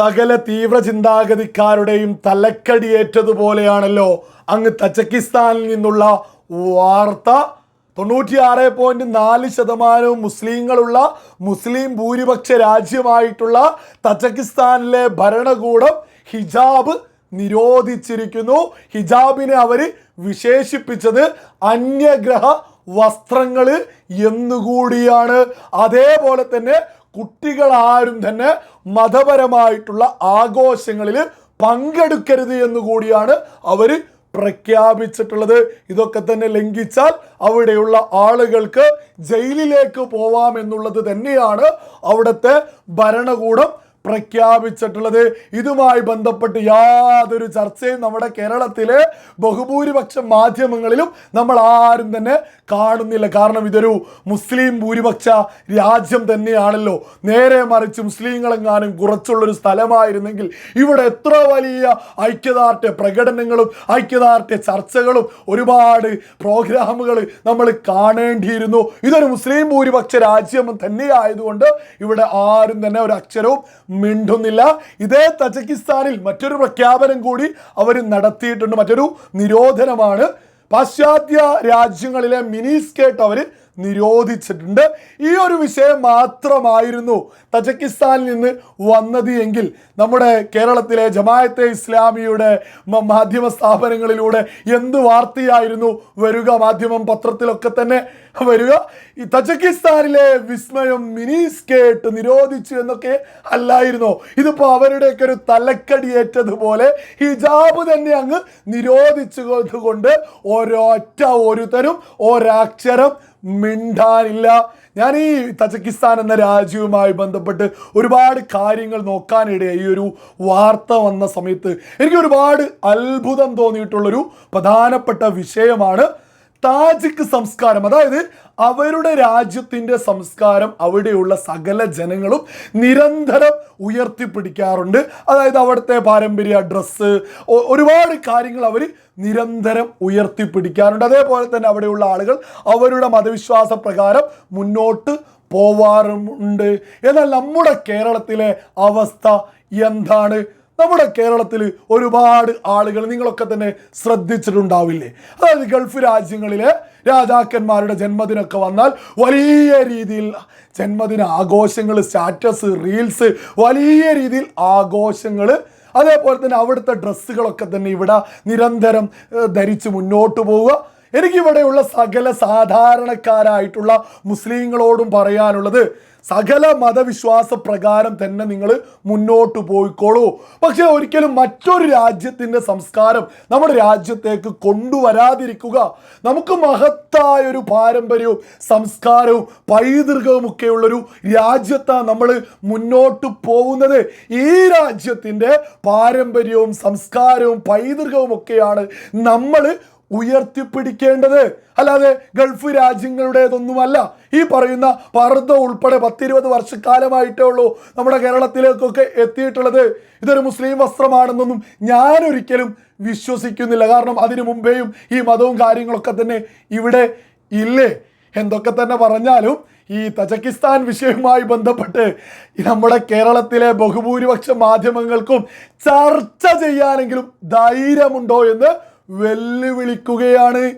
സകല തീവ്ര ചിന്താഗതിക്കാരുടെയും തലക്കടിയേറ്റതുപോലെയാണല്ലോ അങ്ങ് തജക്കിസ്ഥാനിൽ നിന്നുള്ള വാർത്ത. തൊണ്ണൂറ്റിയാറ് പോയിന്റ് നാല് ശതമാനവും മുസ്ലിങ്ങളുള്ള മുസ്ലിം ഭൂരിപക്ഷ രാജ്യമായിട്ടുള്ള തജക്കിസ്ഥാനിലെ ഭരണകൂടം ഹിജാബ് നിരോധിച്ചിരിക്കുന്നു. ഹിജാബിനെ അവർ വിശേഷിപ്പിച്ചത് അന്യഗ്രഹ വസ്ത്രങ്ങൾ എന്നുകൂടിയാണ്. അതേപോലെ തന്നെ കുട്ടികൾ ആരും തന്നെ മതപരമായിട്ടുള്ള ആഘോഷങ്ങളിൽ പങ്കെടുക്കരുത് എന്ന് കൂടിയാണ് അവർ പ്രഖ്യാപിച്ചിട്ടുള്ളത്. ഇതൊക്കെ തന്നെ ലംഘിച്ചാൽ അവിടെയുള്ള ആളുകൾക്ക് ജയിലിലേക്ക് പോവാം എന്നുള്ളത് തന്നെയാണ് അവിടുത്തെ ഭരണകൂടം പ്രഖ്യാപിച്ചിട്ടുള്ളത്. ഇതുമായി ബന്ധപ്പെട്ട് യാതൊരു ചർച്ചയും നമ്മുടെ കേരളത്തിലെ ബഹുഭൂരിപക്ഷ മാധ്യമങ്ങളിലും നമ്മൾ ആരും തന്നെ കാണുന്നില്ല. കാരണം ഇതൊരു മുസ്ലിം ഭൂരിപക്ഷ രാജ്യം തന്നെയാണല്ലോ. നേരെ മറിച്ച് മുസ്ലിങ്ങളെങ്ങാനും കുറച്ചുള്ളൊരു സ്ഥലമായിരുന്നെങ്കിൽ ഇവിടെ എത്ര വലിയ ഐക്യദാർഢ്യ പ്രകടനങ്ങളും ഐക്യദാർഢ്യ ചർച്ചകളും ഒരുപാട് പ്രോഗ്രാമുകൾ നമ്മൾ കാണേണ്ടിയിരുന്നു. ഇതൊരു മുസ്ലിം ഭൂരിപക്ഷ രാജ്യം തന്നെയായതുകൊണ്ട് ഇവിടെ ആരും തന്നെ ഒരു അക്ഷരവും മിണ്ടുന്നില്ല. ഇതേ തജക്കിസ്ഥാനിൽ മറ്റൊരു പ്രഖ്യാപനം കൂടി അവർ നടത്തിയിട്ടുണ്ട്. മറ്റൊരു നിരോധനമാണ്. പാശ്ചാത്യ രാജ്യങ്ങളിലെ മിനി സ്കേട്ട് അവർ നിരോധിച്ചിട്ടുണ്ട്. ഈ ഒരു വിഷയം മാത്രമായിരുന്നു തജക്കിസ്ഥാനിൽ നിന്ന് വന്നത് എങ്കിൽ നമ്മുടെ കേരളത്തിലെ ജമായത്തെ ഇസ്ലാമിയുടെ മാധ്യമ സ്ഥാപനങ്ങളിലൂടെ എന്ത് വാർത്തയായിരുന്നു? വരിക മാധ്യമം പത്രത്തിലൊക്കെ തന്നെ വരിക. ഈ തജക്കിസ്ഥാനിലെ വിസ്മയം മിനി സ്കേട്ട് നിരോധിച്ചു എന്നൊക്കെ അല്ലായിരുന്നോ? ഇതിപ്പോൾ അവരുടെയൊക്കെ ഒരു തലക്കടിയേറ്റതുപോലെ ഹിജാബ് തന്നെ അങ്ങ് നിരോധിച്ചു കൊണ്ട് ഒരൊറ്റ ഒരുത്തരും ഒരക്ഷരം മിണ്ടാനില്ല ഞാൻ ഈ തജക്കിസ്ഥാൻ എന്ന രാജ്യവുമായി ബന്ധപ്പെട്ട് ഒരുപാട് കാര്യങ്ങൾ നോക്കാനിടയായി. ഈ ഒരു വാർത്ത വന്ന സമയത്ത് എനിക്ക് ഒരുപാട് അത്ഭുതം തോന്നിയിട്ടുള്ളൊരു പ്രധാനപ്പെട്ട വിഷയമാണ് താജിക് സംസ്കാരം അതായത് അവരുടെ രാജ്യത്തിന്റെ സംസ്കാരം അവിടെയുള്ള സകല ജനങ്ങളും നിരന്തരം ഉയർത്തിപ്പിടിക്കാറുണ്ട്. അതായത് അവിടുത്തെ പാരമ്പര്യ ഡ്രസ്സ് ഒരുപാട് കാര്യങ്ങൾ അവർ നിരന്തരം ഉയർത്തിപ്പിടിക്കാറുണ്ട്. അതേപോലെ തന്നെ അവിടെയുള്ള ആളുകൾ അവരുടെ മതവിശ്വാസ പ്രകാരം മുന്നോട്ട് പോവാറുമുണ്ട്. എന്നാൽ നമ്മുടെ കേരളത്തിലെ അവസ്ഥ എന്താണ്? നമ്മുടെ കേരളത്തിൽ ഒരുപാട് ആളുകൾ നിങ്ങളൊക്കെ തന്നെ ശ്രദ്ധിച്ചിട്ടുണ്ടാവില്ലേ? അതായത് ഗൾഫ് രാജ്യങ്ങളിലെ രാജാക്കന്മാരുടെ ജന്മദിനമൊക്കെ വന്നാൽ വലിയ രീതിയിൽ ജന്മദിന ആഘോഷങ്ങൾ സ്റ്റാറ്റസ് റീൽസ് വലിയ രീതിയിൽ ആഘോഷങ്ങൾ അതേപോലെ തന്നെ അവിടുത്തെ ഡ്രസ്സുകളൊക്കെ തന്നെ ഇവിടെ നിരന്തരം ധരിച്ച് മുന്നോട്ട് പോവുക. എനിക്കിവിടെയുള്ള സകല സാധാരണക്കാരായിട്ടുള്ള മുസ്ലിങ്ങളോടും പറയാനുള്ളത് സകല മതവിശ്വാസ പ്രകാരം തന്നെ നിങ്ങൾ മുന്നോട്ട് പോയിക്കോളൂ. പക്ഷെ ഒരിക്കലും മറ്റൊരു രാജ്യത്തിന്റെ സംസ്കാരം നമ്മുടെ രാജ്യത്തേക്ക് കൊണ്ടുവരാതിരിക്കുക നമുക്ക് മഹത്തായ ഒരു പാരമ്പര്യവും സംസ്കാരവും പൈതൃകവും ഒക്കെയുള്ളൊരു രാജ്യത്താണ് നമ്മൾ മുന്നോട്ട് പോകുന്നത്. ഈ രാജ്യത്തിന്റെ പാരമ്പര്യവും സംസ്കാരവും പൈതൃകവും ഒക്കെയാണ് നമ്മൾ ഉയർത്തിപ്പിടിക്കേണ്ടത്. അല്ലാതെ ഗൾഫ് രാജ്യങ്ങളുടേതൊന്നുമല്ല. ഈ പറയുന്ന പർദ്ദ ഉൾപ്പെടെ പത്തിരുപത് വർഷക്കാലമായിട്ടേ ഉള്ളൂ നമ്മുടെ കേരളത്തിലേക്കൊക്കെ എത്തിയിട്ടുള്ളത്. ഇതൊരു മുസ്ലിം വസ്ത്രമാണെന്നൊന്നും ഞാനൊരിക്കലും വിശ്വസിക്കുന്നില്ല. കാരണം അതിനു മുമ്പേയും ഈ മതവും കാര്യങ്ങളൊക്കെ തന്നെ ഇവിടെ ഇല്ലേ? എന്തൊക്കെ തന്നെ പറഞ്ഞാലും ഈ തജക്കിസ്ഥാൻ വിഷയവുമായി ബന്ധപ്പെട്ട് നമ്മുടെ കേരളത്തിലെ ബഹുഭൂരിപക്ഷ മാധ്യമങ്ങൾക്കും ചർച്ച ചെയ്യാനെങ്കിലും ധൈര്യമുണ്ടോ എന്ന് വെല്ലുവിളിക്കുകയാണ്.